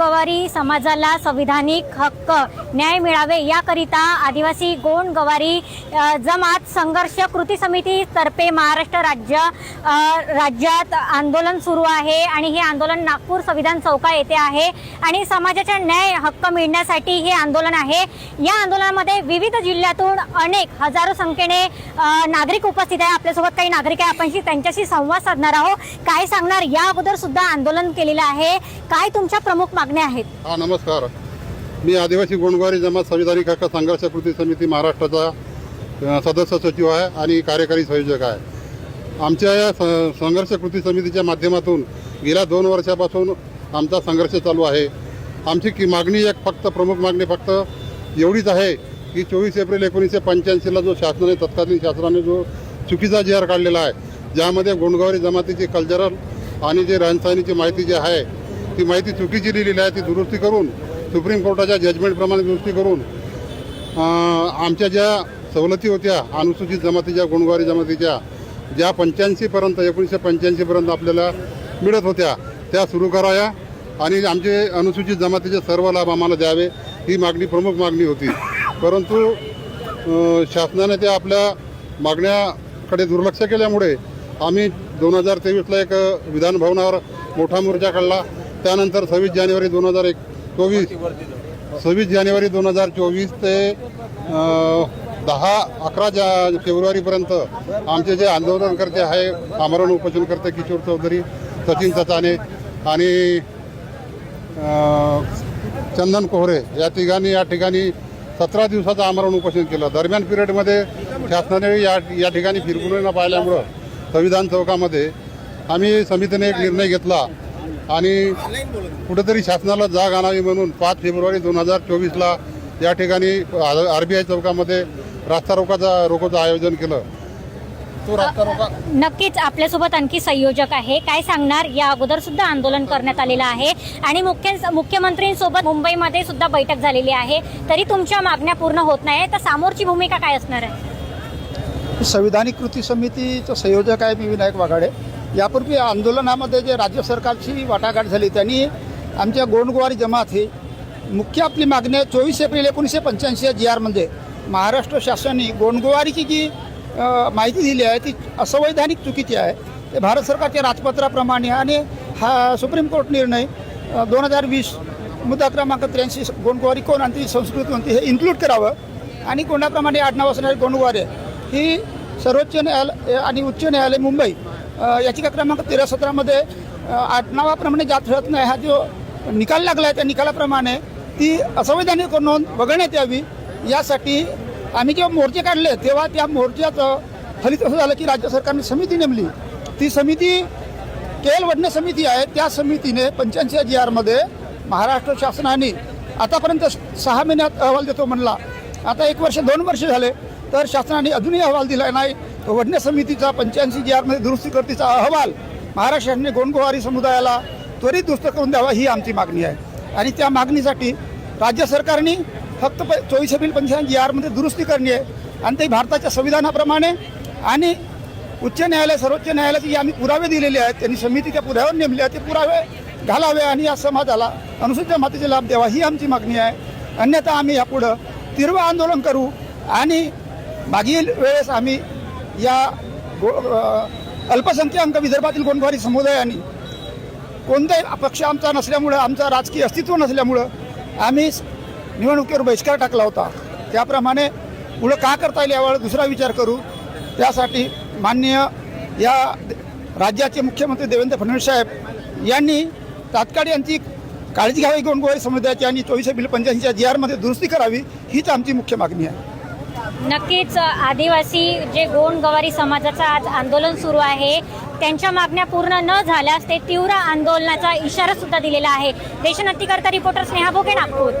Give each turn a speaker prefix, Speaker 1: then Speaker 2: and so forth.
Speaker 1: गवारी समाजाला संविधानिक हक्क न्याय मिळावे याकरिता आदिवासी गोंड गवारी जमात संघर्ष कृती समिती तर्फे महाराष्ट्र राज्य राज्यात आंदोलन सुरू आहे आणि हे आंदोलन नागपूर संविधान चौका येथे आहे आणि समाजाच्या न्याय हक्क मिळण्यासाठी हे आंदोलन आहे. या आंदोलनामध्ये विविध जिल्ह्यातून अनेक हजारो संख्येने नागरिक उपस्थित आहे. आपल्यासोबत काही नागरिक आहे. आपण त्यांच्याशी संवाद साधणार आहोत. काय सांगणार? या अगोदर सुद्धा आंदोलन केलेलं आहे. काय तुमच्या प्रमुख मागण्या आहेत.
Speaker 2: हा नमस्कार. मी आदिवासी गोंडवारी जमात संविधानिक हक्क संघर्ष कृती समिती महाराष्ट्राचा सदस्य सचिव आहे आणि कार्यकारी संयोजक आहे. आमच्या या स- संघर्ष कृती समितीच्या माध्यमातून गेल्या दोन वर्षापासून आमचा संघर्ष चालू आहे. आमची की मागणी एक फक्त प्रमुख मागणी फक्त एवढीच आहे की चोवीस एप्रिल एकोणीसशे पंच्याऐंशीला जो शासनाने तत्कालीन शासनाने जो चुकीचा जी आर काढलेला आहे ज्यामध्ये गोंडगावरी जमातीची कल्चरल आणि जे रहनसहनीची माहिती जी आहे ती माहिती चुकीची लिहिलेली आहे ती दुरुस्ती करून सुप्रीम कोर्टाच्या जजमेंटप्रमाणे दुरुस्ती करून आमच्या ज्या सवलती होत्या अनुसूचित जमातीच्या गुणवारी जमातीच्या ज्या पंच्याऐंशीपर्यंत एकोणीसशे पंच्याऐंशीपर्यंत आपल्याला मिळत होत्या त्या सुरू कराव्या आणि आमचे अनुसूचित जमातीचे सर्व लाभ आम्हाला द्यावे ही मागणी प्रमुख मागणी होती. परंतु शासनाने त्या आपल्या मागण्याकडे दुर्लक्ष केल्यामुळे आम्ही दोन हजार तेवीसला एक विधानभवनावर विधान भवनावर मोठा मोर्चा काढला. त्यानंतर सव्वीस जानेवारी दोन हजार एक चोवीस. सव्वीस जानेवारी दोन हजार चोवीस ते दहा अकरा जा फेब्रुवारीपर्यंत आमचे जे आंदोलनकर्ते आहे आमरण उपोषणकर्ते किशोर चौधरी सचिन सचाने आणि चंदन कोहरे या तिघांनी या ठिकाणी सतरा दिवसाचं आमरण उपोषण केलं. दरम्यान पिरियडमध्ये शासनाने या या ठिकाणी फिरकुले न पाहिल्यामुळं संविधान चौकामध्ये आम्ही समितीने एक निर्णय घेतला. आणि कुठेतरी शासनाला जाग आणावी म्हणून पाच फेब्रुवारी दोन हजार चोवीसला या ठिकाणी आर बी आय चौकामध्ये रास्ता रोकाचा रोकोचं आयोजन केलं. तो रास्ता रोका
Speaker 1: नक्कीच आपल्यासोबत आणखी संयोजक आहे. काय सांगणार? या अगोदर सुद्धा आंदोलन करण्यात आलेलं आहे. आणि मुख्य मुख्यमंत्रींसोबत मुंबईमध्ये सुद्धा बैठक झालेली आहे. तरी तुमच्या मागण्या पूर्ण होत नाही. तर सामोरची भूमिका काय असणार आहे?
Speaker 3: संविधानिक कृती समितीचं संयोजक आहे मी विनायक वाघाडे. यापूर्वी आंदोलनामध्ये जे राज्य सरकारची वाटाघाट झाली त्यांनी आमच्या गोंडगोवारी जमात ही मुख्य आपली मागणी आहे चोवीस एप्रिल एकोणीसशे पंच्याऐंशी या जी आरमध्ये महाराष्ट्र शासनाने गोंडगोवारीची जी माहिती दिली आहे ती असंवैधानिक चुकीची आहे. ते भारत सरकारच्या राजपत्राप्रमाणे आणि हा सुप्रीम कोर्ट निर्णय दोन हजार वीस मुद्दा क्रमांक त्र्याऐंशी गोंडगोवारी कोण आणि ती कोणती हे इन्क्लूड करावं. आणि कोणाप्रमाणे आडनाव असणारी गोंडगोवारे ही सर्वोच्च न्यायालय आणि उच्च न्यायालय मुंबई याचिका क्रमांक तेरा सतरामध्ये आठ आडनावाप्रमाणे जात ठरत नाही हा जो निकाल लागला आहे त्या निकालाप्रमाणे ती असंवैधानिक नोंद वगळण्यात यावी यासाठी आम्ही जेव्हा मोर्चे काढले तेव्हा त्या मोर्चाचं फलित असं झालं की राज्य सरकारने समिती नेमली. ती समिती केल वडणे समिती आहे त्या समितीने पंच्याऐंशी जी आरमध्ये महाराष्ट्र शासनाने आतापर्यंत सहा महिन्यात अहवाल देतो म्हणला. आता एक वर्ष दोन वर्ष झाले तर शासनाने अजूनही अहवाल दिला नाही. वडणे समितीचा पंच्याऐंशी जी आरमध्ये दुरुस्ती करतीचा अहवाल महाराष्ट्र शासनाने गोंडगोवारी समुदायाला त्वरित दुरुस्त करून द्यावा ही आमची मागणी आहे. आणि त्या मागणीसाठी राज्य सरकारने फक्त प चोवीस एप्रिल पंच्याऐंशी जी आरमध्ये दुरुस्ती करणे आहे आणि ते भारताच्या संविधानाप्रमाणे आणि उच्च न्यायालय सर्वोच्च न्यायालयाचे जे आम्ही पुरावे दिलेले आहेत त्यांनी समितीच्या पुराव्यावर नेमले आहेत ते पुरावे घालावे आणि या समाजाला अनुसूचित मातेचे लाभ द्यावा ही आमची मागणी आहे. अन्यथा आम्ही यापुढं तीव्र आंदोलन करू आणि मागील वेळेस आम्ही या गो अल्पसंख्याक विदर्भातील गोंडवारी समुदायाने कोणताही पक्ष आमचा नसल्यामुळं आमचं राजकीय अस्तित्व नसल्यामुळं आम्ही निवडणुकीवर बहिष्कार टाकला होता. त्याप्रमाणे पुढं का करता येईल यावर दुसरा विचार करू. त्यासाठी माननीय या राज्याचे मुख्यमंत्री देवेंद्र फडणवीस साहेब यांनी तात्काळ यांची काळजी घ्यावी गोंडगोळी समुदायाची आणि चोवीस बिल पंच्याऐंशीच्या जी आरमध्ये दुरुस्ती करावी हीच आमची मुख्य मागणी आहे.
Speaker 1: नक्कीच आदिवासी जे गोंड गवारी समाजाचं आज आंदोलन सुरू आहे त्यांच्या मागण्या पूर्ण न झाल्यास ते तीव्र आंदोलनाचा इशारा सुद्धा दिलेला आहे. देशनंतीकरता रिपोर्टर स्नेहा भोगे नागपूर.